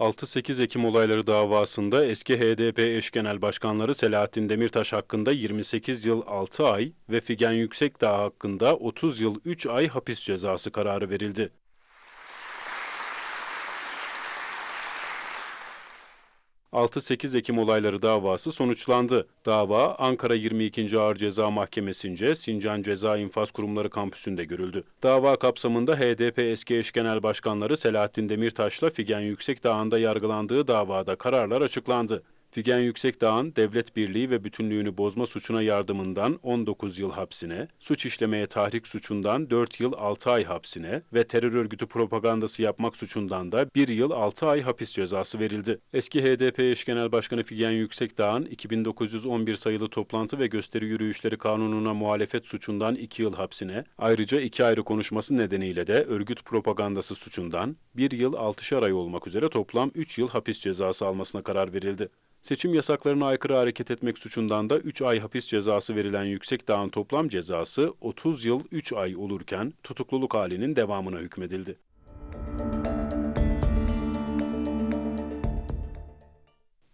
6-8 Ekim olayları davasında eski HDP eş genel başkanları Selahattin Demirtaş hakkında 28 yıl 6 ay ve Figen Yüksekdağ hakkında 30 yıl 3 ay hapis cezası kararı verildi. ...6-8 Ekim olayları davası sonuçlandı. Dava Ankara 22. Ağır Ceza Mahkemesi'nce Sincan Ceza İnfaz Kurumları kampüsünde görüldü. Dava kapsamında HDP eski eş genel başkanları Selahattin Demirtaş'la Figen Yüksekdağ'ında yargılandığı davada kararlar açıklandı. Figen Yüksekdağ'ın devlet birliği ve bütünlüğünü bozma suçuna yardımından 19 yıl hapsine, suç işlemeye tahrik suçundan 4 yıl 6 ay hapsine ve terör örgütü propagandası yapmak suçundan da 1 yıl 6 ay hapis cezası verildi. Eski HDP eş genel başkanı Figen Yüksekdağ'ın 2911 sayılı toplantı ve gösteri yürüyüşleri kanununa muhalefet suçundan 2 yıl hapsine, ayrıca iki ayrı konuşması nedeniyle de örgüt propagandası suçundan 1 yıl 6'şar ay olmak üzere toplam 3 yıl hapis cezası almasına karar verildi. Seçim yasaklarına aykırı hareket etmek suçundan da 3 ay hapis cezası verilen Yüksekdağ'ın toplam cezası 30 yıl 3 ay olurken tutukluluk halinin devamına hükmedildi.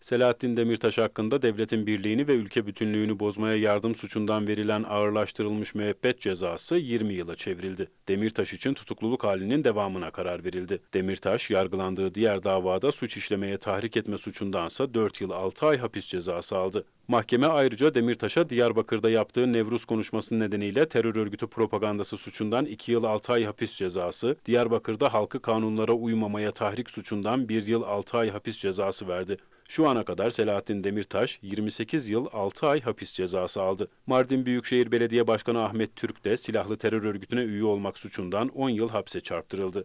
Selahattin Demirtaş hakkında devletin birliğini ve ülke bütünlüğünü bozmaya yardım suçundan verilen ağırlaştırılmış müebbet cezası 20 yıla çevrildi. Demirtaş için tutukluluk halinin devamına karar verildi. Demirtaş yargılandığı diğer davada suç işlemeye tahrik etme suçundansa 4 yıl 6 ay hapis cezası aldı. Mahkeme ayrıca Demirtaş'a Diyarbakır'da yaptığı Nevruz konuşması nedeniyle terör örgütü propagandası suçundan 2 yıl 6 ay hapis cezası, Diyarbakır'da halkı kanunlara uymamaya tahrik suçundan 1 yıl 6 ay hapis cezası verdi. Şu ana kadar Selahattin Demirtaş 28 yıl 6 ay hapis cezası aldı. Mardin Büyükşehir Belediye Başkanı Ahmet Türk de silahlı terör örgütüne üye olmak suçundan 10 yıl hapse çarptırıldı.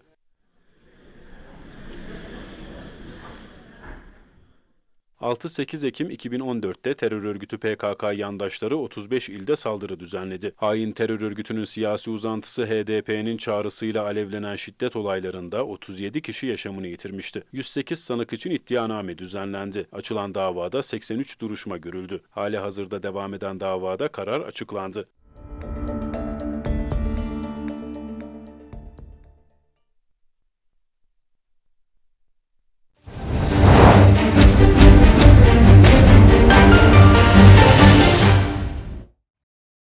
6-8 Ekim 2014'te terör örgütü PKK yandaşları 35 ilde saldırı düzenledi. Hain terör örgütünün siyasi uzantısı HDP'nin çağrısıyla alevlenen şiddet olaylarında 37 kişi yaşamını yitirmişti. 108 sanık için iddianame düzenlendi. Açılan davada 83 duruşma görüldü. Hali hazırda devam eden davada karar açıklandı.